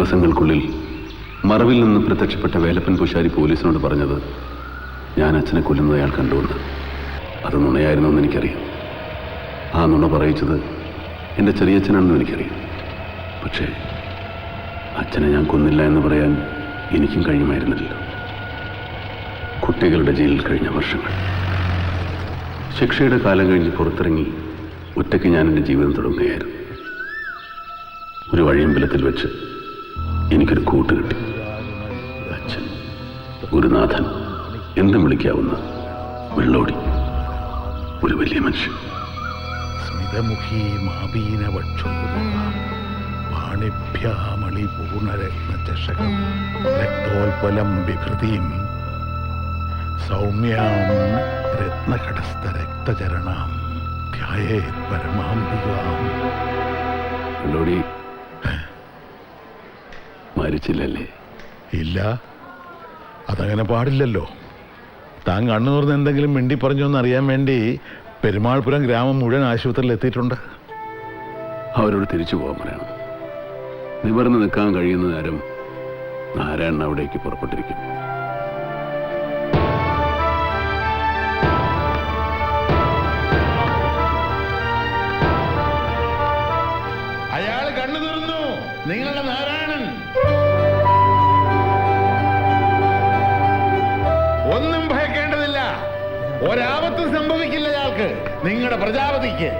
ദിവസങ്ങൾക്കുള്ളിൽ മറവിൽ നിന്ന് പ്രത്യക്ഷപ്പെട്ട വേലപ്പൻ പൂശാരി പോലീസിനോട് പറഞ്ഞത് ഞാൻ അച്ഛനെ കൊല്ലുന്നത് അയാൾ കണ്ടുകൊണ്ട്. അത് നുണയായിരുന്നു എന്ന് എനിക്കറിയാം. ആ നുണ പറയിച്ചത് എന്റെ ചെറിയച്ഛനാണെന്ന് എനിക്കറിയാം. പക്ഷേ അച്ഛനെ ഞാൻ കൊന്നില്ല എന്ന് പറയാൻ എനിക്കും കഴിയുമായിരുന്നില്ലല്ലോ. കുട്ടികളുടെ ജയിലിൽ കഴിഞ്ഞ വർഷങ്ങൾ. ശിക്ഷയുടെ കാലം കഴിഞ്ഞ് പുറത്തിറങ്ങി ഒറ്റയ്ക്ക് ഞാൻ എന്റെ ജീവിതം തുടങ്ങുകയായിരുന്നു. ഒരു വഴിയമ്പലത്തിൽ വെച്ച് എനിക്കൊരു കൂട്ട് കിട്ടി. അച്ഛൻ ഗുരുനാഥൻ എന്തും വിളിക്കാവുന്ന വെള്ളോടി ഒരു വലിയ മനുഷ്യൻ. സ്മിതമുഖീ മാപീന വാണിഭ്യാമളിപൂർണരത്നചഷകം രക്തോൽപലം വിഭൃതിയും സൗമ്യാം രത്നകടസ്ഥ രക്തചരണാം ധ്യായേത് പരമാംബികാം. വെള്ളോടി മരിച്ചില്ലല്ലേ ഇല്ല. അതങ്ങനെ പാടില്ലല്ലോ. താൻ കണ്ണു തുറന്ന് എന്തെങ്കിലും മിണ്ടി പറഞ്ഞോ എന്ന് അറിയാൻ വേണ്ടി പെരുമാൾപുരം ഗ്രാമം മുഴുവൻ ആശുപത്രിയിൽ എത്തിയിട്ടുണ്ട്. അവരോട് തിരിച്ചു പോകാൻ പറയണം. നിവർന്ന് നിൽക്കാൻ കഴിയുന്ന നേരം നാരായണൻ അവിടേക്ക് പുറപ്പെട്ടിരിക്കും. അയാൾ കണ്ണു തുറന്നു. നിങ്ങളുടെ നാരായണൻ. ഒരാപത്തും സംഭവിക്കില്ല അയാൾക്ക് നിങ്ങളുടെ പ്രജാപതിക്ക്.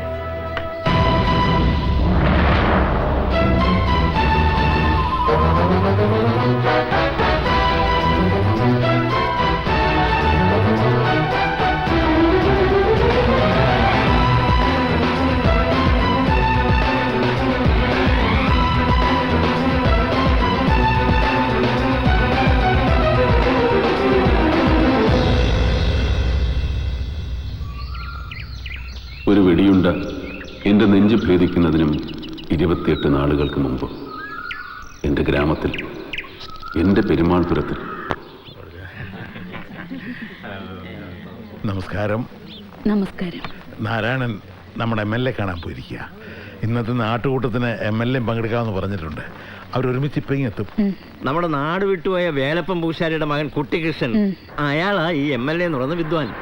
എന്റെ നെഞ്ച് ഭേദിക്കുന്നതിനും ഇരുപത്തിയെട്ട് നാളുകൾക്ക് മുമ്പ് എന്റെ ഗ്രാമത്തിൽ എന്റെ പെരുമാൾപുരത്തിൽ. നമസ്കാരം. നമസ്കാരം. നാരായണൻ നമ്മുടെ എം എൽ എ കാണാൻ പോയിരിക്കുക ഇന്നത്തെ നാട്ടുകൂട്ടത്തിന് എം എൽ എ പങ്കെടുക്കാമെന്ന് പറഞ്ഞിട്ടുണ്ട്. അവരൊരുമിച്ച് ഇപ്പം എത്തും നമ്മുടെ നാട് വിട്ടുപോയ വേലപ്പം പൂശാരിയുടെ മകൻ കുട്ടികൃഷ്ണൻ. അയാളാ ഈ എം എൽ എ എന്ന് പറയുന്ന വിദ്വാൻ.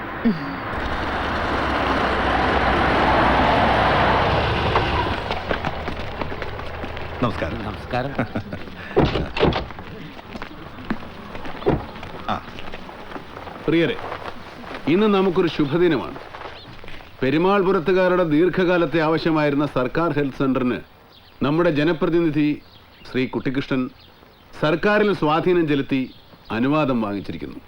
നമസ്കാരം. നമസ്കാരം. പ്രിയരെ ഇന്ന് നമുക്കൊരു ശുഭദിനമാണ്. പെരുമാൾപുരത്തുകാരുടെ ദീർഘകാലത്തെ ആവശ്യമായിരുന്ന സർക്കാർ ഹെൽത്ത് സെന്ററിന് നമ്മുടെ ജനപ്രതിനിധി ശ്രീ കുട്ടിക്കൃഷ്ണൻ സർക്കാരിൽ സ്വാധീനം ചെലുത്തി അനുവാദം വാങ്ങിച്ചിരിക്കുന്നു.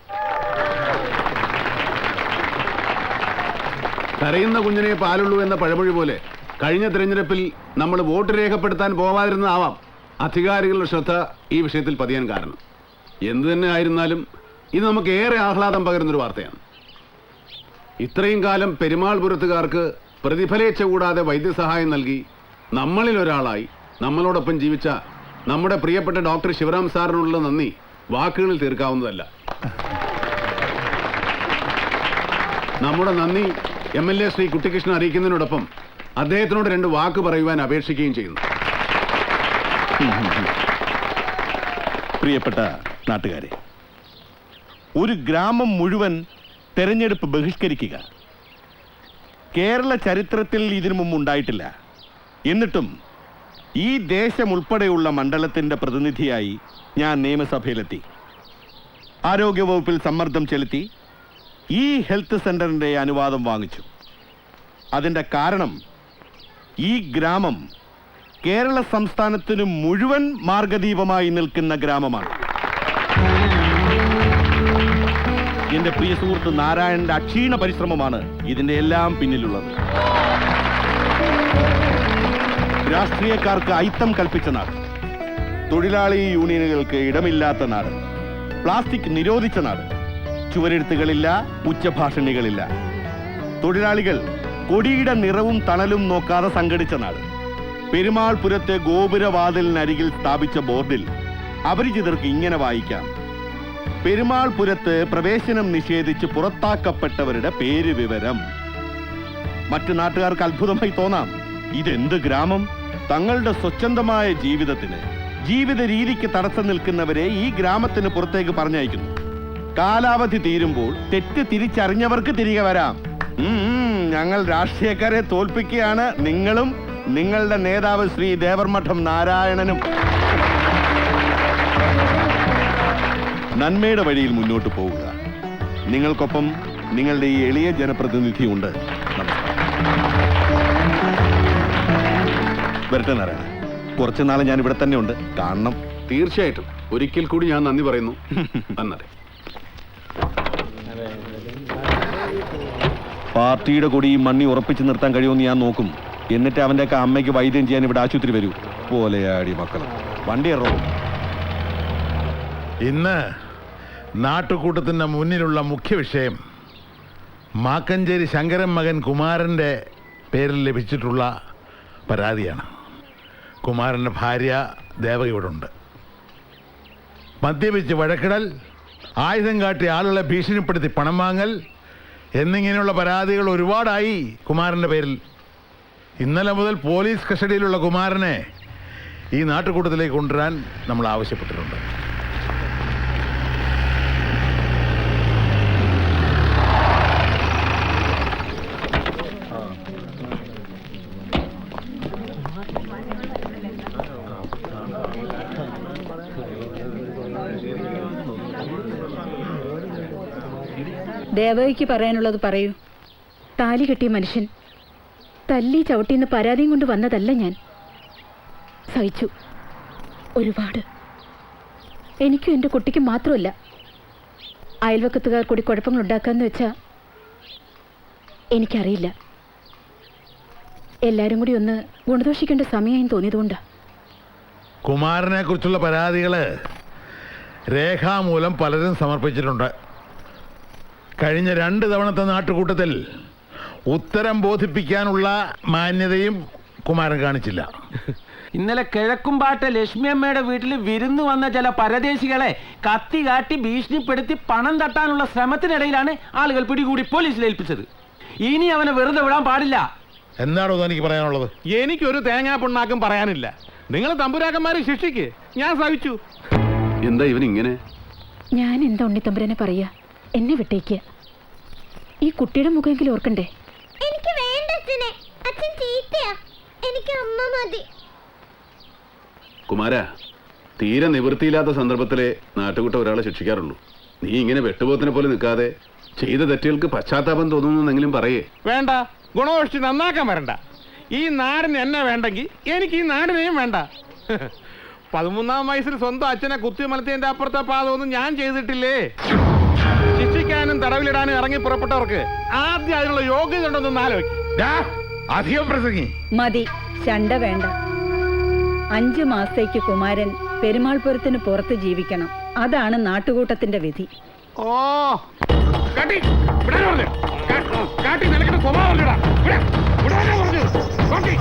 കരയുന്ന കുഞ്ഞിനെ പാലുള്ളൂ എന്ന പഴമൊഴി പോലെ കഴിഞ്ഞ തിരഞ്ഞെടുപ്പിൽ നമ്മൾ വോട്ട് രേഖപ്പെടുത്താൻ പോവാതിരുന്നതാവാം. അധികാരികളുടെ ശ്രദ്ധ ഈ വിഷയത്തിൽ പതിയാൻ കാരണം. എന്തു തന്നെ ആയിരുന്നാലും ഇത് നമുക്ക് ഏറെ ആഹ്ലാദം പകരുന്നൊരു വാർത്തയാണ്. ഇത്രയും കാലം പെരുമാൾപുരത്തുകാർക്ക് പ്രതിഫലേച്ച കൂടാതെ വൈദ്യസഹായം നൽകി നമ്മളിൽ ഒരാളായി നമ്മളോടൊപ്പം ജീവിച്ച നമ്മുടെ പ്രിയപ്പെട്ട ഡോക്ടർ ശിവറാം സാറിനുള്ള നന്ദി വാക്കുകളിൽ തീർക്കാവുന്നതല്ല. നമ്മുടെ നന്ദി M L A Shri Kuttikrishnan അറിയിക്കുന്നതിനോടൊപ്പം അദ്ദേഹത്തിനോട് രണ്ട് വാക്ക് പറയുവാൻ അപേക്ഷിക്കുകയും ചെയ്യുന്നു. പ്രിയപ്പെട്ട നാട്ടുകാരെ ഒരു ഗ്രാമം മുഴുവൻ തെരഞ്ഞെടുപ്പ് ബഹിഷ്കരിക്കുക. കേരള ചരിത്രത്തിൽ ഇതിനു മുമ്പ് ഉണ്ടായിട്ടില്ല. എന്നിട്ടും ഈ ദേശം ഉൾപ്പെടെയുള്ള മണ്ഡലത്തിന്റെ പ്രതിനിധിയായി ഞാൻ നിയമസഭയിലെത്തി. ആരോഗ്യവകുപ്പിൽ സമ്മർദ്ദം ചെലുത്തി ഈ ഹെൽത്ത് സെന്ററിന്റെ അനുവാദം വാങ്ങിച്ചു. അതിന്റെ കാരണം ഈ ഗ്രാമം കേരള സംസ്ഥാനത്തിന് മുഴുവൻ മാർഗദീപമായി നിൽക്കുന്ന ഗ്രാമമാണ്. എന്റെ പ്രിയ സുഹൃത്ത് നാരായണന്റെ അക്ഷീണ പരിശ്രമമാണ് ഇതിന്റെ എല്ലാം പിന്നിലുള്ളത്. രാഷ്ട്രീയക്കാർക്ക് അയിത്തം കൽപ്പിച്ച നാട്. തൊഴിലാളി യൂണിയനുകൾക്ക് ഇടമില്ലാത്ത നാട്. പ്ലാസ്റ്റിക് നിരോധിച്ച നാട്. ചുവരെഴുത്തുകളില്ല ഉച്ചഭാഷണികളില്ല. തൊഴിലാളികൾ കൊടിയുടെ നിറവും തണലും നോക്കാതെ സംഘടിച്ച നാട് പെരുമാൾ പുരത്തെ ഗോപുരവാതിലിനരികിൽ സ്ഥാപിച്ച ബോർഡിൽ അപരിചിതർക്ക് ഇങ്ങനെ വായിക്കാം. പെരുമാൾ പുരത്ത് പ്രവേശനം നിഷേധിച്ച് പുറത്താക്കപ്പെട്ടവരുടെ പേര് വിവരം മറ്റു നാട്ടുകാർക്ക് അത്ഭുതമായി തോന്നാം. ഇതെന്ത് ഗ്രാമം? തങ്ങളുടെ സ്വച്ഛന്തമായ ജീവിതത്തിന് ജീവിത രീതിക്ക് തടസ്സം നിൽക്കുന്നവരെ ഈ ഗ്രാമത്തിന് പുറത്തേക്ക് പറഞ്ഞയക്കുന്നു. കാലാവധി തീരുമ്പോൾ തെറ്റ് തിരിച്ചറിഞ്ഞവർക്ക് തിരികെ വരാം. ഞങ്ങൾ രാഷ്ട്രീയക്കാരെ തോൽപ്പിക്കുകയാണ് നിങ്ങളും നിങ്ങളുടെ നേതാവ് ശ്രീ ദേവർമഠം നാരായണനും. നന്മയുടെ വഴിയിൽ മുന്നോട്ട് പോവുക. നിങ്ങൾക്കൊപ്പം നിങ്ങളുടെ ഈ എളിയ ജനപ്രതിനിധിയുണ്ട് വരട്ടെ നാരായണ കുറച്ചു നാളെ ഞാൻ ഇവിടെ തന്നെ ഉണ്ട്. കാണണം. തീർച്ചയായിട്ടും. ഒരിക്കൽ കൂടി ഞാൻ നന്ദി പറയുന്നു. നന്നരെ പാർട്ടിയുടെ കൊടി ഈ മണ്ണി ഉറപ്പിച്ചു നിർത്താൻ കഴിയുമെന്ന് ഞാൻ നോക്കും. എന്നിട്ട് അവന്റെ അമ്മയ്ക്ക് വൈദ്യം ചെയ്യാൻ ഇവിടെ ആശുപത്രി വരൂ. പോലെയാടി മക്കൾ വണ്ടി ഇറങ്ങും ഇന്ന് നാട്ടുകൂട്ടത്തിന്റെ മുന്നിലുള്ള മുഖ്യ വിഷയം മാക്കഞ്ചേരി ശങ്കരൻ മകൻ കുമാരന്റെ പേരിൽ ലഭിച്ചിട്ടുള്ള പരാതിയാണ്. കുമാരന്റെ ഭാര്യ ദേവ ഇവിടെ ഉണ്ട് മദ്യപിച്ച് വഴക്കിടൽ ആയുധം കാട്ടി ആളുകളെ ഭീഷണിപ്പെടുത്തി പണം വാങ്ങൽ എന്നിങ്ങനെയുള്ള പരാതികൾ ഒരുപാടായി കുമാരന്റെ പേരിൽ. ഇന്നലെ മുതൽ പോലീസ് കസ്റ്റഡിയിലുള്ള കുമാരനെ ഈ നാട്ടുകൂട്ടത്തിലേക്ക് കൊണ്ടുവരാൻ നമ്മൾ ആവശ്യപ്പെട്ടിട്ടുണ്ട്. ദേവയ്ക്ക് പറയാനുള്ളത് പറയൂ. താലി കെട്ടിയ മനുഷ്യൻ തല്ലി ചവിട്ടിന്ന് പരാതിയും കൊണ്ട് വന്നതല്ല ഞാൻ. സഹിച്ചു. ഒരുപാട്. എനിക്കും എന്റെ കുട്ടിക്കും മാത്രമല്ല. അയൽവക്കത്തുകാർ കൂടി കുഴപ്പങ്ങൾ ഉണ്ടാക്കാന്ന് വെച്ചാൽ എനിക്കറിയില്ല. എല്ലാരും കൂടി ഒന്ന് ഗുണദോഷിക്കേണ്ട സമയം തോന്നിയതുകൊണ്ടാ. കുമാരനെ കുറിച്ചുള്ള പരാതികൾ രേഖാമൂലം പലരും സമർപ്പിച്ചിട്ടുണ്ട്. കഴിഞ്ഞ രണ്ട് തവണത്തെ നാട്ടുകൂട്ടത്തിൽ ഉത്തരം ബോധിപ്പിക്കാനുള്ള മാന്യതയും കുമാരൻ കാണിച്ചില്ല. ഇന്നലെ കിഴക്കുംപാട്ട് ലക്ഷ്മിയമ്മയുടെ വീട്ടിൽ വിരുന്നു വന്ന ചില പരദേശികളെ കത്തി കാട്ടി ഭീഷണിപ്പെടുത്തി പണം തട്ടാനുള്ള ശ്രമത്തിനിടയിലാണ് ആളുകൾ പിടികൂടി പോലീസിൽ ഏൽപ്പിച്ചത്. ഇനി അവനെ വെറുതെ വിടാൻ പാടില്ല. എന്താണോ എനിക്ക് പറയാനുള്ളത്? എനിക്കൊരു തേങ്ങാ പുണ്ണാക്കും പറയാനില്ല. നിങ്ങൾ തമ്പുരാക്കന്മാരെ ശിക്ഷിക്ക്. ഞാൻ സഹിച്ചു. എന്താ ഇവൻ ഇങ്ങനെ? ഞാൻ എന്താ ഉണ്ണിത്തമ്പുരനെ പറയാ? എന്നെ വിട്ടേക്ക്. ഈ കുട്ടിയുടെ മുഖമെങ്കിലും ഓർക്കണ്ടേ? എനിക്ക് വേണ്ട അച്ഛനെ. അച്ഛൻ ചീത്തയാ. എനിക്ക് അമ്മ മതി. കുമാര തീരെ നിവൃത്തിയില്ലാത്ത സന്ദർഭത്തിലെ നാട്ടുകൂട്ട ഒരാളെ ശിക്ഷിക്കാറുള്ളൂ. നീ ഇങ്ങനെ വെട്ടുപോത്തിനെ പോലെ നിൽക്കാതെ ചെയ്ത തെറ്റുകൾക്ക് പശ്ചാത്താപം തോന്നുന്നെങ്കിലും പറയേ. വേണ്ട. ഗുണദോഷിച്ച് നന്നാക്കാൻ വരണ്ട. ഈ നാടിന് എന്നെ വേണ്ടെങ്കിൽ എനിക്ക് ഈ നാടിനെയും വേണ്ട. പതിമൂന്നാം വയസ്സിൽ സ്വന്തം അച്ഛനെ കുത്തി മലത്തിയതിന്റെ അപ്പുറത്തെ പാതമൊന്നും ഞാൻ ചെയ്തിട്ടില്ലേ? ശിക്ഷിക്കാനും തടവിലിടാനും ഇറങ്ങി പുറപ്പെട്ടവർക്ക് ആദ്യം അതിനുള്ള യോഗ്യത ഉണ്ടെന്നൊന്ന് ആലോചിക്കും ഡാ, അധികം പ്രസംഗി മതി ചണ്ട വേണ്ട അഞ്ചു മാസത്തേക്ക് കുമാരൻ പെരുമാൾപുരത്തിന് പുറത്ത് ജീവിക്കണം അതാണ് നാട്ടുകൂട്ടത്തിന്റെ വിധി ഓ കാട്ടി പറഞ്ഞെ? കാട്ടി നിനക്കിട്ട് സ്വഭാവം ഇല്ലടാ. വിടാ, വിടാനാ പറഞ്ഞത്. കാട്ടി,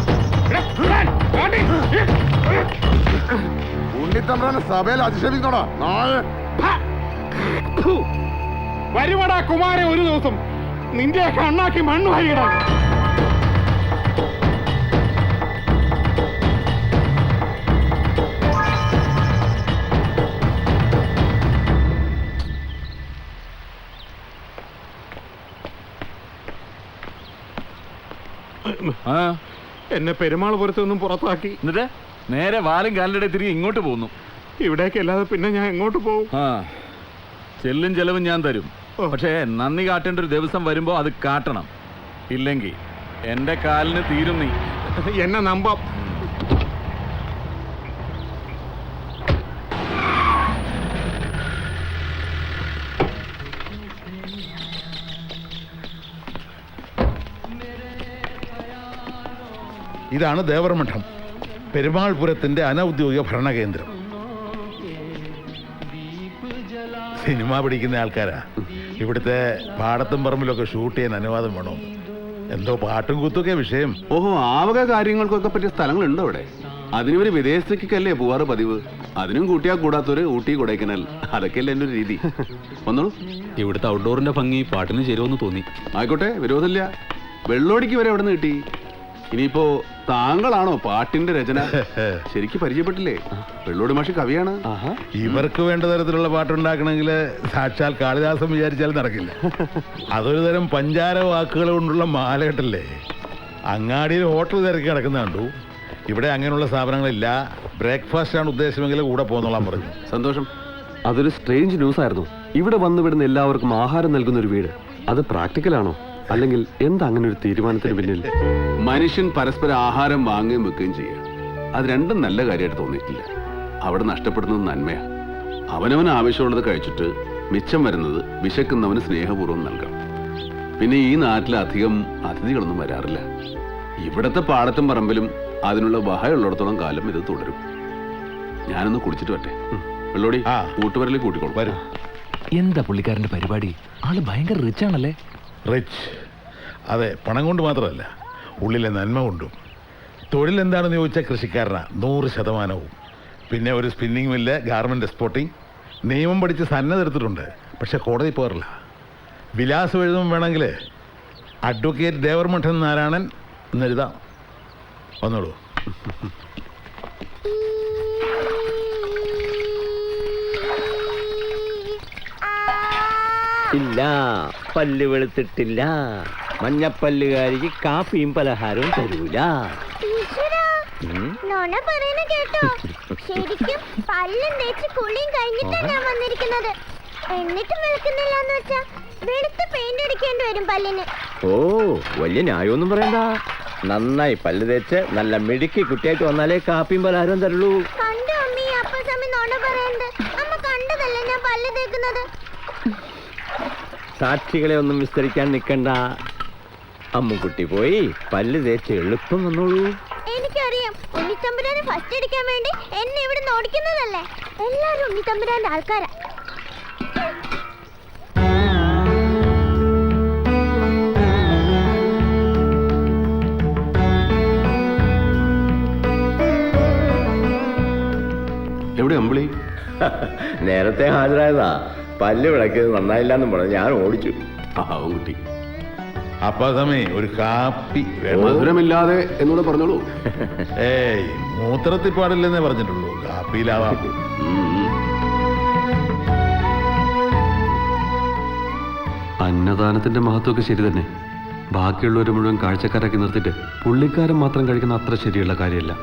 വിടാ, വിടാൻ, കാട്ടി. ഉണ്ണിത്തമ്പ്രാനെ സഭയിൽ അധിക്ഷേപിക്കണോ നാളെ. ഫു. വരുവടാ കുമാരെ ഒരു ദിവസം. നിന്റെ കണ്ണാക്കി മണ്ണ് വരികടാ എന്നെ പെരുമാൾ പുറത്തൊന്നും പുറത്താക്കി. എന്നിട്ട്? നേരെ വാലും കാലിന്റെ തിരികെ ഇങ്ങോട്ട് പോകുന്നു. ഇവിടേക്ക് അല്ലാതെ പിന്നെ ഞാൻ എങ്ങോട്ട് പോകും ആ. ചെല്ലും ചെലവും ഞാൻ തരും. പക്ഷേ നന്ദി കാട്ടേണ്ട ഒരു ദിവസം വരുമ്പോ അത് കാട്ടണം. ഇല്ലെങ്കിൽ എന്റെ കാലിന് തീരും നീ. എന്നെ നമ്പ. ഇതാണ് ദേവർമഠം. പെരുമാൾപുരത്തിന്റെ അനൗദ്യോഗിക ഭരണകേന്ദ്രം. സിനിമ പിടിക്കുന്ന ആൾക്കാരാ. ഇവിടുത്തെ പാടത്തും പറമ്പിലൊക്കെ ഷൂട്ട് ചെയ്യാൻ അനുവാദം വേണോ? എന്തോ പാട്ടും കൂത്തൊക്കെ വിഷയം. ഓഹോ ആവക കാര്യങ്ങൾക്കൊക്കെ പറ്റിയ സ്ഥലങ്ങളുണ്ടോ അവിടെ? അതിനൊരു വിദേശത്തേക്കല്ലേ പോവാറ് പതിവ്? അതിനും കൂട്ടിയാ കൂടാത്തൊരു ഊട്ടി കൊടൈക്കനാൽ. അതൊക്കെയല്ലേ എന്റെ ഒരു രീതി. വന്നോളൂ. ഇവിടുത്തെ ഔട്ട്ഡോറിന്റെ ഭംഗി പാട്ടിന് ചേരുമെന്ന് തോന്നി. ആയിക്കോട്ടെ വിരോധമില്ല. വെള്ളോടിക്ക് വരെ എവിടെ നിന്ന് കിട്ടി? ഇനിയിപ്പോ താങ്കളാണോ പാട്ടിന്റെ രചന? ശരിക്ക് പരിചയപ്പെട്ടില്ലേ? വെള്ളോട് മാഷി കവിയാണ്. ഇവർക്ക് വേണ്ട തരത്തിലുള്ള പാട്ടുണ്ടാക്കണമെങ്കിൽ സാക്ഷാൽ കാളിദാസം വിചാരിച്ചാൽ നടക്കില്ല. അതൊരു തരം പഞ്ചാര വാക്കുകൾ കൊണ്ടുള്ള മാലകെട്ടല്ലേ അങ്ങാടിയിൽ ഹോട്ടൽ തിരക്കി കിടക്കുന്ന കണ്ടു. ഇവിടെ അങ്ങനെയുള്ള സ്ഥാപനങ്ങളില്ല. ബ്രേക്ക്ഫാസ്റ്റ് ആണ് ഉദ്ദേശമെങ്കിൽ കൂടെ പോന്നോളാൻ പറഞ്ഞു. സന്തോഷം. അതൊരു സ്ട്രേഞ്ച് ന്യൂസ് ആയിരുന്നു ഇവിടെ വന്നു വിടുന്ന എല്ലാവർക്കും ആഹാരം നൽകുന്ന ഒരു വീട്. അത് പ്രാക്ടിക്കലാണോ? അല്ലെങ്കിൽ എന്താ അങ്ങനെ ഒരു തീരുമാനത്തിന് പിന്നിൽ? മനുഷ്യൻ പരസ്പരം ആഹാരം വാങ്ങുകയും വെക്കുകയും ചെയ്യുക അത് രണ്ടും നല്ല കാര്യമായിട്ട് തോന്നിയിട്ടില്ല. അവിടെ നഷ്ടപ്പെടുന്നത് നന്മയാ. അവനവന് ആവശ്യമുള്ളത് കഴിച്ചിട്ട് മിച്ചം വരുന്നത് വിശക്കുന്നവന് സ്നേഹപൂർവം നൽകണം. പിന്നെ ഈ നാട്ടിൽ അധികം അതിഥികളൊന്നും വരാറില്ല. ഇവിടത്തെ പാടത്തും പറമ്പിലും അതിനുള്ള വഹയുള്ളിടത്തോളം കാലം ഇത് തുടരും. ഞാനൊന്ന് കുടിച്ചിട്ട് വട്ടെ വെള്ളോടി ആ. കൂട്ടിക്കോളൂ. എന്താ പുള്ളിക്കാരന്റെ പരിപാടി? ആൾ ഭയങ്കര റിച്ച് ആണല്ലേ? റിച്ച് അതെ പണം കൊണ്ട് മാത്രമല്ല ഉള്ളിലെ നന്മ കൊണ്ടും. തൊഴിൽ എന്താണെന്ന് ചോദിച്ചാൽ കൃഷിക്കാരനാ നൂറ് ശതമാനവും. പിന്നെ ഒരു സ്പിന്നിങ് മില്ല് ഗാർമെന്റ് എക്സ്പോർട്ടിങ് നിയമം പഠിച്ച് സന്നദ്ധ എടുത്തിട്ടുണ്ട് പക്ഷെ കോടതി പോകാറില്ല. വിലാസം എഴുതും വേണമെങ്കിൽ അഡ്വക്കേറ്റ് ദേവർമഠൻ നാരായണൻ എന്നെഴുതാം വന്നോളൂ. ഇല്ല പല്ല് വെളുത്തിട്ടില്ല. മഞ്ഞപ്പല്ലുകാരിക്ക് കാപ്പിയും പലഹാരവും തരൂല. നോണ പറയുന്ന കേട്ടോ. ശരിക്കും പല്ലും തേച്ച് കുളിയും കഴിഞ്ഞിട്ടാ ഞാൻ വന്നിരിക്കുന്നത്. എന്നിട്ടും വെളുക്കുന്നില്ല എന്ന് വെച്ചാ വെളുത്ത് പെയിന്റ് അടിക്കേണ്ടി വരും പല്ലിന്. ഓ വലിയ ന്യായമൊന്നും പറയണ്ട. നന്നായി പല്ല് തേച്ച് നല്ല മിടുക്കി കുട്ടിയായിട്ട് വന്നാലേ കാപ്പിയും പലഹാരവും തരുള്ളൂ. കണ്ടു അമ്മി അപ്പ സമയം നോണ പറയുന്നത് അമ്മ കണ്ടതല്ലേ ഞാൻ പല്ല് തേക്കുന്നത്? സാക്ഷികളെ ഒന്നും വിസ്തരിക്കാൻ നിൽക്കണ്ട അമ്മുക്കുട്ടി പോയി പല്ല് തേച്ച് എളുപ്പം വന്നോളൂ. എനിക്കറിയാം. ഉണ്ണിത്തമ്പുരാനെ ഫസ്റ്റ് അടിക്കാൻ വേണ്ടി എന്നെ ഇവിടെ ഓടിക്കുന്നതല്ലേ? എല്ലാരും ഉണ്ണിത്തമ്പുരാന്റെ ആൾക്കാരാ. എവിടെ അമ്പിളി? നേരത്തെ ഹാജരായതാ. പല്ല് വിളക്കിയത് നന്നായില്ല എന്നും പറഞ്ഞു. ഞാൻ ഓടിച്ചു. കുട്ടി. അപ്പൊ സമേ ഒരു കാപ്പി മധുരമില്ലാതെ എന്നോട് പറഞ്ഞോളൂ. ഏയ് മൂത്രത്തിൽ പാടില്ലെന്നേ പറഞ്ഞിട്ടുള്ളൂ. കാപ്പിയിലാവാം. അന്നദാനത്തിന്റെ മഹത്വമൊക്കെ ശരി തന്നെ. ബാക്കിയുള്ളവരെ മുഴുവൻ കാഴ്ചക്കാരാക്കി നിർത്തിയിട്ട് പുള്ളിക്കാരൻ മാത്രം കഴിക്കുന്ന അത്ര ശരിയുള്ള കാര്യമല്ല.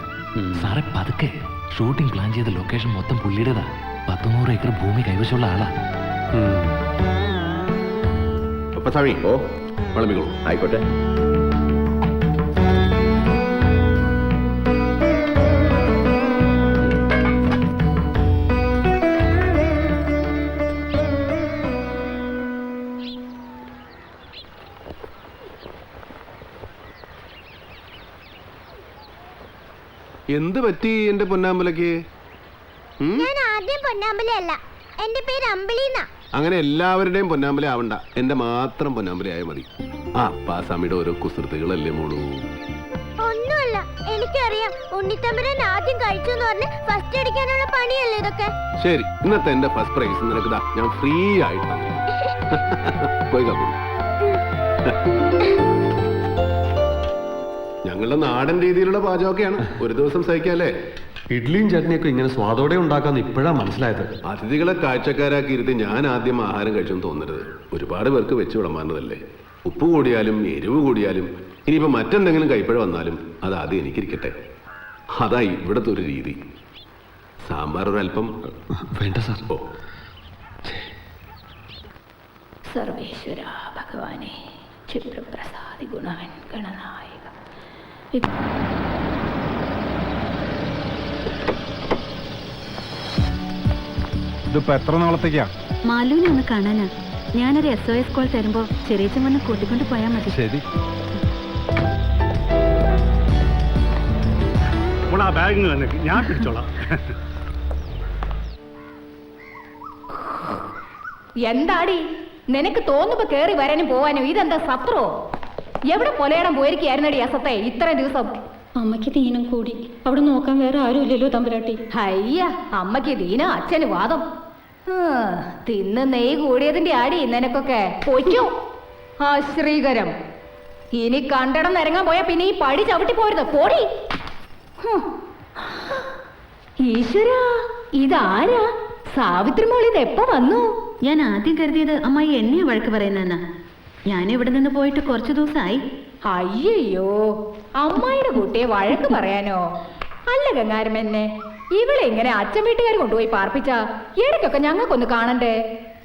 സാറെ പതുക്കെ. ഷൂട്ടിംഗ് പ്ലാൻ ചെയ്ത ലൊക്കേഷൻ മൊത്തം പുള്ളിയുടേതാ. പത്തുനൂറ് ഏക്കർ ഭൂമി കൈവശമുള്ള ആളാ. ഓ ആയിക്കോട്ടെ. എന്ത് പറ്റി എന്റെ പൊന്നാമ്പലക്ക് ഞാൻ ആദ്യം പൊന്നാമ്പലല്ല എന്റെ പേര് അമ്പിളിന്നാ. അങ്ങനെ എല്ലാവരുടെയും പൊന്നാമ്പല ആവണ്ട. എന്റെ മാത്രം പൊന്നാമ്പല ആയ മതി. ആ പാസാമിയുടെ ഓരോ കുസൃതികളല്ലേ മോളൂ. ഒന്നുമല്ല എനിക്കറിയാം. ഉണ്ണിത്തമ്പരൻ ആദ്യം കഴിച്ചു എന്ന് പറഞ്ഞ് ഫസ്റ്റ് അടിക്കാനുള്ള പണിയല്ലേ ഇതൊക്കെ? ശരി ഇന്നത്തെ എന്റെ ഫസ്റ്റ് പ്രൈസ് നിനക്ക് ഞാൻ ഫ്രീ ആയിട്ട്. പോയി കാപ്പി ഞങ്ങളുടെ നാടൻ രീതിയിലുള്ള പാചകമൊക്കെയാണ്. ഒരു ദിവസം സഹിക്കാല്ലേ? ഇഡ്ലിയും ചട്നിയൊക്കെ ഇങ്ങനെ സ്വാദോടെ ഉണ്ടാക്കാന്ന് ഇപ്പോഴാ മനസ്സിലായത്. അതിഥികളെ കാഴ്ചക്കാരാക്കി ഇരുത്തി ഞാൻ ആദ്യം ആഹാരം കഴിച്ചെന്ന് തോന്നരുത്. ഒരുപാട് പേർക്ക് വെച്ച് വിളമ്പാനതല്ലേ ഉപ്പ് കൂടിയാലും എരിവ് കൂടിയാലും ഇനിയിപ്പോ മറ്റെന്തെങ്കിലും കൈപ്പഴ വന്നാലും അത് ആദ്യം എനിക്കിരിക്കട്ടെ. അതാ ഇവിടുത്തെ ഒരു രീതി. സാമ്പാർ ഒരല്പം വേണ്ട സാർ. ഓ. സർവേശ്വര ഭഗവാനെ ചിത്രപ്രസാദി ഗുണവൻ ഗണനായക. ഇതിപ്പോ എത്ര നാളത്തേക്കാ? മാലുവിനെ ഒന്ന് കാണാനാ. ഞാനൊരു എസ് ഒ എസ് കോൾ തരുമ്പോ ചെറിയച്ചൻ വന്ന് കൂട്ടിക്കൊണ്ട് പോയാൽ മതി. ശരി. ആ ബാഗ് തന്നെ. ഞാൻ പിടിച്ചോളാം. എന്താടി? നിനക്ക് തോന്നുമ്പോ കേറി വരാനും പോവാനും ഇതെന്താ സത്രോ എവിടെ പൊലയിടം പോയിരിക്കായിരുന്നടി അസത്തെ ഇത്രയും ദിവസം? അമ്മയ്ക്ക് ദീനം കൂടി. അവിടെ നോക്കാൻ വേറെ ആരും ഇല്ലല്ലോ തമ്പുരാട്ടി. അയ്യ അമ്മയ്ക്ക് ദീനം അച്ഛന് വാദം. തിന്ന് നെയ് കൂടിയതിന്റെ ആടി നിനക്കൊക്കെ. പൊയ്ക്കോ. ആ ശ്രീകരം. ഇനി കണ്ടടം നിരങ്ങാൻ പോയാ പിന്നെ ഈ പടി ചവിട്ടി പോരുത്. പോടി. ഈശ്വര ഇതാരാ? സാവിത്രി മോൾ ഇത് എപ്പോ വന്നു? ഞാൻ ആദ്യം കരുതിയത് അമ്മായി എന്നെ വഴക്ക് പറയുന്ന ഞാൻ ഇവിടെ നിന്ന് പോയിട്ട് കുറച്ചു ദിവസമായി. അയ്യോ അമ്മായിയുടെ കുട്ടിയെ വഴക്ക് പറയാനോ? അല്ല ഗംഗാരമെന്നെ ഇവളെ ഇങ്ങനെ അച്ഛൻ വീട്ടുകാർ കൊണ്ടുപോയി പാർപ്പിച്ച ഇടയ്ക്കൊക്കെ ഞങ്ങൾക്കൊന്ന് കാണണ്ടേ?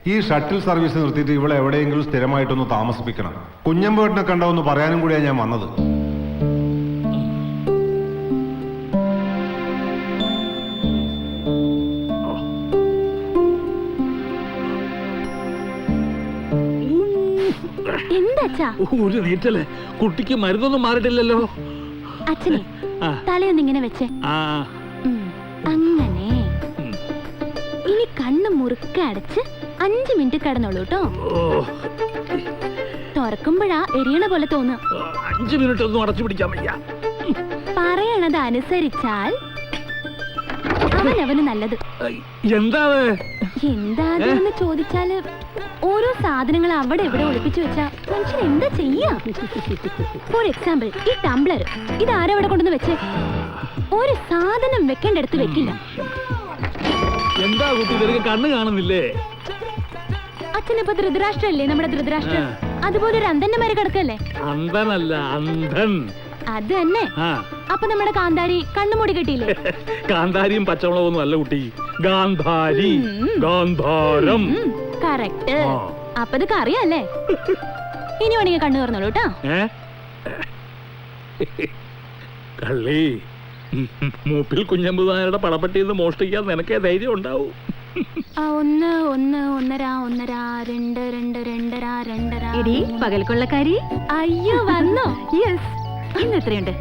ഈ ഷട്ടിൽ സർവീസ് നിർത്തിയിട്ട് ഇവിടെ എവിടെയെങ്കിലും സ്ഥിരമായിട്ടൊന്ന് താമസിപ്പിക്കണം. കുഞ്ഞമ്പേട്ടിനെ കണ്ടോ എന്ന് പറയാനും കൂടിയാണ് ഞാൻ വന്നത്. എന്താ ഒരു നീറ്റല്ലേ കുട്ടിക്ക് മരുന്നൊന്നും മാറിയിട്ടില്ലല്ലോ. അച്ഛനെ തലയൊന്നും തലയൊന്നിങ്ങനെ വെച്ചേ. അങ്ങനെ. ഇനി കണ്ണ് മുറുക്കെ അടച്ച് അഞ്ച് മിനിറ്റ് കിടന്നോളൂ കേട്ടോ തുറക്കുമ്പോഴാ എരിയണ പോലെ തോന്നുക അഞ്ചു മിനിറ്റ് ഒന്നും അടച്ചു പിടിക്കാൻ വയ്യ. പറയണത് അനുസരിച്ചാൽ അവനവന് നല്ലത്. എന്താവ് അത്? എന്താ എന്ന് ചോദിച്ചാൽ ഓരോ സാധനങ്ങൾ അവിടെ എവിടെ ഒളിപ്പിച്ചു വെച്ചാ മനുഷ്യൻ എന്താ ചെയ്യാ? ഫോർ എക്സാമ്പിൾ ഈ ടംബ്ലർ ഇത് ആരവിടെ കൊണ്ടുവന്ന് വെച്ചേ? ഒരു സാധനം വെക്കേണ്ടടുത്ത് വെക്കില്ല. എന്താ കുട്ടി നിനക്ക് കണ്ണ് കാണുന്നില്ലേ? അച്ഛനിപ്പോ ധൃതരാഷ്ട്രല്ലേ നമ്മുടെ ധൃതരാഷ്ട്രം അതുപോലെ ഒരു അന്ധന്റെ മര കിടക്കല്ലേ? അന്ധനല്ല അന്ധൻ. അത് തന്നെ. ആ. അപ്പൊ നമ്മുടെ കാന്താരി കണ്ണുമൂടി കെട്ടിയില്ലേ? കാന്താരിയും പച്ചമുളകൊന്നും അല്ല കുട്ടി. ഗാന്ധാരി ഗാന്ധാരം. കറക്റ്റ്. ആ. അപ്പൊ ഇത് കറിയല്ലേ? ഇനി വേണമെങ്കിൽ കണ്ണു തുറന്നോളൂ കേട്ടോ. ഏ? കള്ളി മൂപ്പിൽ കുഞ്ഞമ്പുതാരുടെ പടപ്പെട്ടിയിൽ നിന്ന് മോഷ്ടിക്കാൻ നിനക്കേ ധൈര്യം ഉണ്ടാവും. ആ, ഒന്ന് ഒന്ന് ഒന്നര ഒന്നര രണ്ട് രണ്ട് രണ്ടര രണ്ടര എടി മൂന്ന്. പകൽക്കൊള്ളക്കാരി. അയ്യോ വന്നോ. യെസ് ഇന്ന് എത്രയുണ്ട്?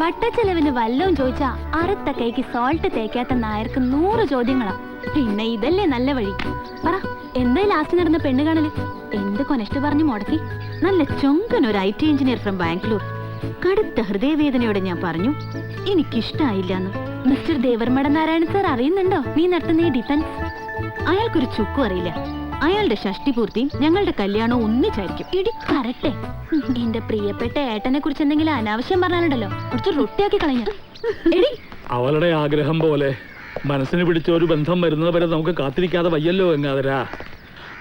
വട്ടച്ചെലവിന് വല്ലവും ചോദിച്ചാ അറുത്ത കൈക്ക് സോൾട്ട് തേക്കാത്ത നായർക്ക് നൂറ് ചോദ്യങ്ങളാ. പിന്നെ ഇതല്ലേ നല്ല വഴി. പറ എന്താ ലാസ്റ്റ് നടന്ന പെണ്ണ് കാണൽ? എന്ത് കൊനഷ്ട് പറഞ്ഞു മുടക്കി? നല്ല ചൊങ്കൻ ഒരു I T engineer from Bangalore. കടുത്ത ഹൃദയവേദനയോടെ ഞാൻ പറഞ്ഞു എനിക്കിഷ്ടായില്ലെന്ന്. മിസ്റ്റർ ദേവർമട നാരായണൻ സാർ അറിയുന്നുണ്ടോ? നീ നടത്തുന്ന ഈ ഡിഫൻസ് അയാൾക്കൊരു ചുക്കും അറിയില്ല. അയാളുടെ ഷഷ്ടി പൂർത്തിയും ഞങ്ങളുടെ കല്യാണവും ഒന്നിച്ചായിരിക്കും. ഇടി കരട്ടെ. എന്റെ പ്രിയപ്പെട്ട ഏട്ടനെ കുറിച്ച് എന്തെങ്കിലും അനാവശ്യം പറഞ്ഞാലുണ്ടല്ലോ. കുറച്ച് റൊട്ടിയാക്കി കളഞ്ഞ. എടി. അവളുടെ ആഗ്രഹം പോലെ മനസ്സിന് പിടിച്ച ഒരു ബന്ധം വരുന്നത് വരെ നമുക്ക് കാത്തിരിക്കാതെ വയ്യല്ലോ എങ്ങാതരാ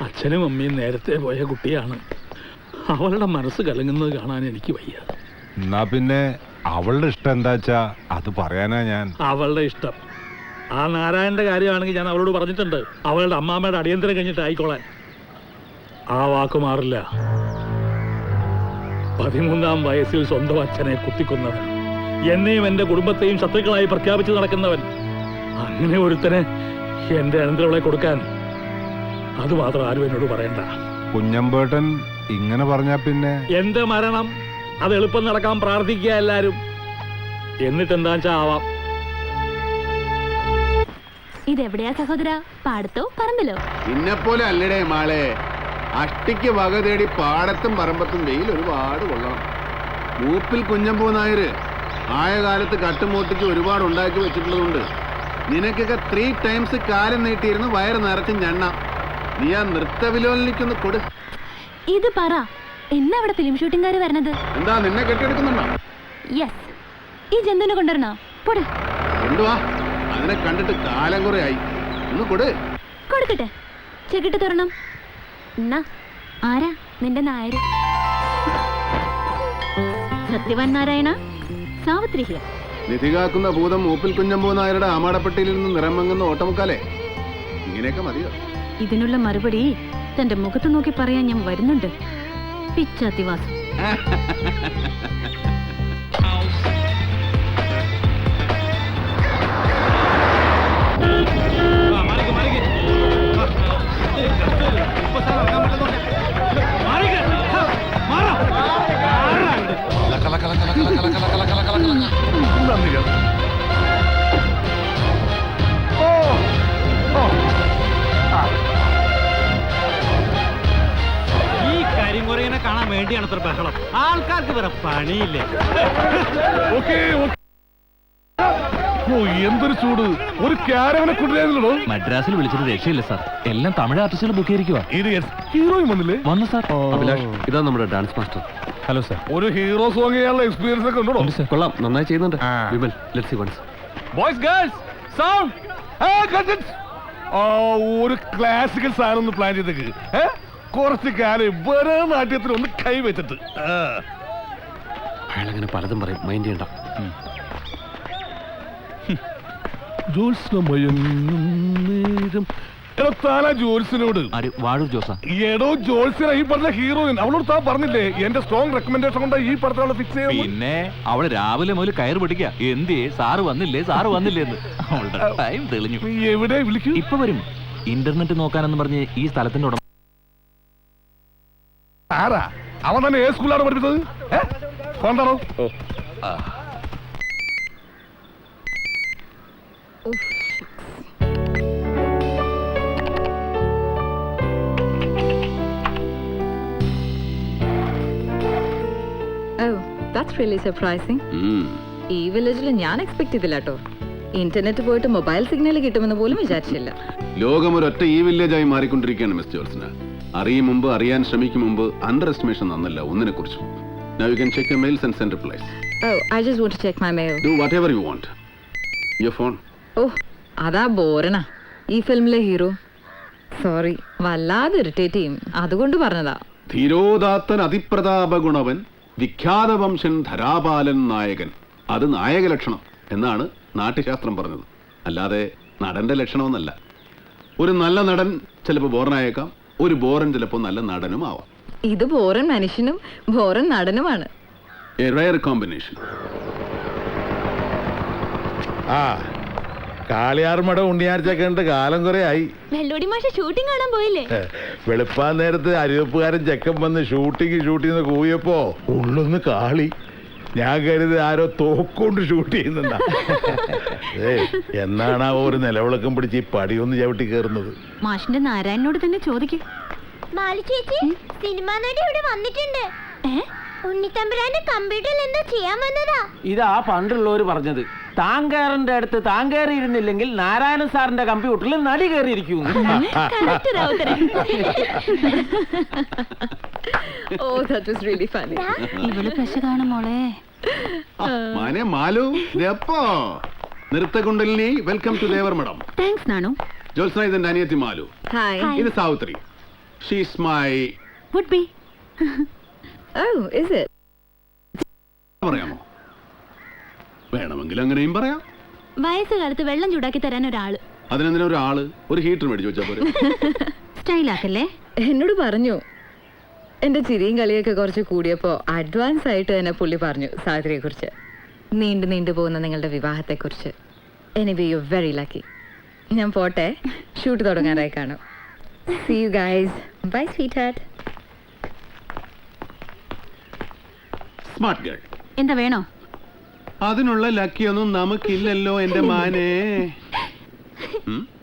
അച്ഛനും അമ്മയും നേരത്തെ പോയ കുട്ടിയാണ്. അവളുടെ മനസ്സ് കലങ്ങുന്നത് കാണാൻ എനിക്ക് വയ്യ. എന്നാ പിന്നെ അവളുടെ ഇഷ്ടം എന്താച്ചാ? അത് പറയാനാ ഞാൻ. അവളുടെ ഇഷ്ടം. ആ നാരായണന്റെ കാര്യമാണെങ്കിൽ ഞാൻ അവളോട് പറഞ്ഞിട്ടുണ്ട്. അവളുടെ അമ്മാമ്മയുടെ അടിയന്തരം കഴിഞ്ഞിട്ട് ആയിക്കോളാൻ. ആ വാക്ക് മാറില്ല. പതിമൂന്നാം വയസ്സിൽ സ്വന്തം അച്ഛനെ കുത്തിക്കൊന്നവൻ എന്നെയും എന്റെ കുടുംബത്തെയും ശത്രുക്കളായി പ്രഖ്യാപിച്ചു നടക്കുന്നവൻ അങ്ങനെ ഒരുത്തനെ എന്റെ അനന്തരവളെ കൊടുക്കാൻ അത് മാത്രം ആരും എന്നോട് പറയണ്ട. കുഞ്ഞമ്പേട്ടൻ ഇങ്ങനെ പറഞ്ഞാ പിന്നെ? എന്റെ മരണം അത് എളുപ്പം നടക്കാൻ പ്രാർത്ഥിക്കുക എല്ലാരും. എന്നിട്ടെന്താ വെച്ചാ ആവാം ഇതെവിടെയാ സഹോദര? പാടത്തോ പറമ്പിലോ? ഇന്നെപ്പോലെ അല്ലടേ മാളെ. അഷ്ടിക്ക് വക തേടി പാടത്തും പറമ്പത്തും വെയിൽ ഒരുപാട് കൊള്ളണം. മൂപ്പിൽ കുഞ്ഞമ്പൂ നായർ ആയ കാലത്ത് കട്ടുമൂട്ടിക്ക് ഒരുപാട് ഉണ്ടാക്കി വെച്ചിട്ടുള്ളതുണ്ട്. നിനക്കൊക്കെ ത്രീ ടൈംസ് കാലം നീട്ടിയിരുന്ന് വയറ് നിറച്ച് ഞണ്ണ. നീ ആ നൃത്തവിലോലിക്കൊന്ന് കൊടു. ഇത് പറ. എന്നാ അവിടെ ഫിലിം ഷൂട്ടിംഗുകാർ വരണത്? എന്താ നിന്നെ കെട്ടിയെടുക്കുന്നുണ്ടോ? യെസ് ഈ ജന്തുവിനെ കൊണ്ടുവരണോ? പോട്. എന്തുവാ? അതിനെ കണ്ടിട്ട് കാലം കുറെ ആയി. ഒന്ന് കൊടു. കൊടുക്കട്ടെ. ചെക്കിട്ട് തുറണം. എന്നാ ആരാ നിന്റെ നായര്? സത്യവാൻ നാരായണ സാവത്രി നിധി കാക്കുന്ന ഭൂതം മൂപ്പിൽ കുഞ്ഞമ്പൂ നായരുടെ ആമാടപ്പെട്ടിയിൽ നിന്ന് നിറമങ്ങുന്ന ഓട്ടമുക്കാലേ. ഇങ്ങനെയൊക്കെ മതിയോ? ഇതിനുള്ള മറുപടി തന്റെ മുഖത്ത് നോക്കി പറയാൻ ഞാൻ വരുന്നുണ്ട്. പിച്ചാത്തിവാസം. വേണ്ടിയാണ് ബഹളം. ആൾക്കാർക്ക് വേറെ പണിയില്ലേ? ഓ എന്തൊരു ചൂട്. ഒരു കാരവനെ കൊണ്ടുവരുന്നുള്ളൂ മദ്രാസിൽ വിളിച്ചിട്ട് രക്ഷയില്ല സാർ. എല്ലാം തമിഴ് ആർട്ടിസ്റ്റുകൾ ബുക്ക് ചെയ്തിരിക്കുക ഹീറോയും വന്നില്ലേ? വന്നു സാർ. അഭിലാഷ് ഇതാ നമ്മുടെ ഡാൻസ് മാസ്റ്റർ ഹലോ സാർ ഒരു ഹീറോ സോങ് ചെയ്യാനുള്ള എക്സ്പീരിയൻസ് ഒക്കെ ഉണ്ടോ കൊള്ളാം നന്നായി ചെയ്യുന്നുണ്ട്. Vimal let's see once boys girls sound ഒരു ക്ലാസിക്കൽ സാധനം ഒന്ന് പ്ലാൻ ചെയ്തേക്ക്? കുറച്ച് കാലം വേറെ നാട്യത്തിൽ ഒന്ന് കൈവച്ചിട്ട്. അയാൾ അയാളങ്ങനെ പലതും പറയും. മൈൻഡ് ചെയ്യണ്ട. വാഴൂർ ജോസ? എടോ ഈ പറഞ്ഞ ഹീറോയിൻ. അവളോട് താൻ പറഞ്ഞില്ലേ എന്റെ സ്ട്രോങ് റെക്കമെൻഡേഷൻ കൊണ്ട് ഈ ഫിക്സ് പിന്നെ അവൾ രാവിലെ മുതൽ കയറ് പിടിക്കുക എന്തേ സാറ് വന്നില്ലേ? സാറ് വന്നില്ലേ എന്ന് അവളുടെ ടൈം തെളിഞ്ഞു. എവിടെ വിളിക്കും? ഇപ്പൊ വരും. ഇന്റർനെറ്റ് നോക്കാനെന്ന് പറഞ്ഞ് ഈ സ്ഥലത്തിന്റെ ഉടമ ആരാ? അവൻ തന്നെ ഏത് സ്കൂളിലാണ് പഠിപ്പിച്ചത്? കൊണ്ടാണോ? ദാറ്റ്സ് റിയലി സർപ്രൈസിങ് ഈ വില്ലേജിൽ ഞാൻ എക്സ്പെക്ട് ചെയ്തില്ല കേട്ടോ ഇന്റർനെറ്റ് പോയിട്ട് മൊബൈൽ സിഗ്നൽ കിട്ടുമെന്ന് പോലും വിചാരിച്ചില്ല ലോകം ഒരൊറ്റ ഈ വില്ലേജായി മാറിക്കൊണ്ടിരിക്കുകയാണ് മിസ് ജോൾസിന് അറിയും മുമ്പ് അറിയാൻ ശ്രമിക്കും മുമ്പ് അണ്ടർ എസ്റ്റിമേഷൻ നന്നല്ല ഒന്നിനെ കുറിച്ചും Now you can check your mails and send replies. Oh, I just want to check my mail. Do whatever you want. Your phone. ഓ അതാ ബോറനാ. ഈ ഫിലിമിലെ ഹീറോ. സോറി വല്ലാതെ ഇറിറ്റേറ്റ് ചെയ്യും. അതുകൊണ്ട് പറഞ്ഞതാ. ധീരോദാത്തൻ അതിപ്രതാപ ഗുണവൻ വിഖ്യാത വംശൻ ധരാപാലൻ നായകൻ. അത് നായക ലക്ഷണം എന്നാണ് നാട്യശാസ്ത്രം പറഞ്ഞത്. അല്ലാതെ നടന്റെ ലക്ഷണമെന്നല്ല. ഒരു നല്ല നടൻ ചിലപ്പോൾ ബോറനായേക്കാം ഒരു ബോറൻ ചിലപ്പോൾ നല്ല നടനും ആവാം. ഇത് ബോറൻ മനുഷ്യനും ബോറൻ നടനുമാണ്. എ റയർ കോമ്പിനേഷൻ ആ കാളിയാർമട ഉണ്ണിയാഴ്ച കണ്ട് കാലം കുറെ ആയി വെള്ളോടി മാഷ ഷൂട്ടിംഗ് കാണാൻ പോയില്ലേ? വെളുപ്പാൻ നേരത്ത് അരുവപ്പുകാരൻ ചെക്കൻ വന്ന് ഷൂട്ടിങ് ഷൂട്ടിന്ന് കൂയപ്പോ ഉള്ളൊന്ന് കാളി. ഞാൻ കരുതി ആരോ തോക്കൊണ്ട് ഷൂട്ട് ചെയ്യുന്നുണ്ടാ ഏയ് എന്നാണ് ആ ഒരു നിലവിളക്കം പിടിച്ച് ഈ പടിയൊന്ന് ചവിട്ടി കയറുന്നത്? മാഷിന്റെ നാരായണനോട് തന്നെ ചോദിക്കും. മാലി ചേച്ചി സിനിമാ നടി ഇവിടെ വന്നിട്ടുണ്ട്. ഉണ്ണിത്തമ്പുരാന്റെ കമ്പ്യൂട്ടറിൽ എന്താ ചെയ്യാൻ വന്നതാ? ഇതാ പണ്ടുള്ളവര് പറഞ്ഞത്. താൻ കയറിന്റെ അടുത്ത് താങ്കേറിയിരുന്നില്ലെങ്കിൽ നാരായണൻ സാറിന്റെ കമ്പ്യൂട്ടറിൽ നടി കയറിയിരിക്കും. Oh that was really funny ഇവൾ പശ കാണും മോളെ മാനെ മാലു ഇതെപ്പോ നൃത്തകുണ്ടലിനി welcome to Devar thanks Nanu. Jyotsna ഇതെന്റെ അനിയത്തി മാലു. ഹായ് ഇത് Savitri. She's my would be oh is it പറയാമോ? വേണമെങ്കിൽ അങ്ങനെയും പറയാം. വയസ്സുകാലത്ത് വെള്ളം ചൂടാക്കി തരാൻ ഒരാൾ അതിനെന്തിനാ ഒരാൾ? ഒരു ഹീറ്റർ മേടിച്ചു വെച്ചാൽ പോരെ. സ്റ്റൈലാക്കല്ലേ? എന്നോട് പറഞ്ഞു. എന്റെ ചിരിയും കളിയൊക്കെ കുറച്ച് കൂടിയപ്പോ അഡ്വാൻസ് ആയിട്ട് തന്നെ പുള്ളി പറഞ്ഞു സാധനയെ കുറിച്ച് നീണ്ടു നീണ്ടു പോകുന്ന നിങ്ങളുടെ വിവാഹത്തെ കുറിച്ച് എനിവേ യു വെരി ലക്കി ഞാൻ പോട്ടെ. ഷൂട്ട് തുടങ്ങാനായി കാണും. See you guys bye sweetheart smart girl എന്താ വേണോ? അതിനുള്ള ലക്കിയൊന്നും നമുക്കില്ലല്ലോ എന്റെ മാനേ?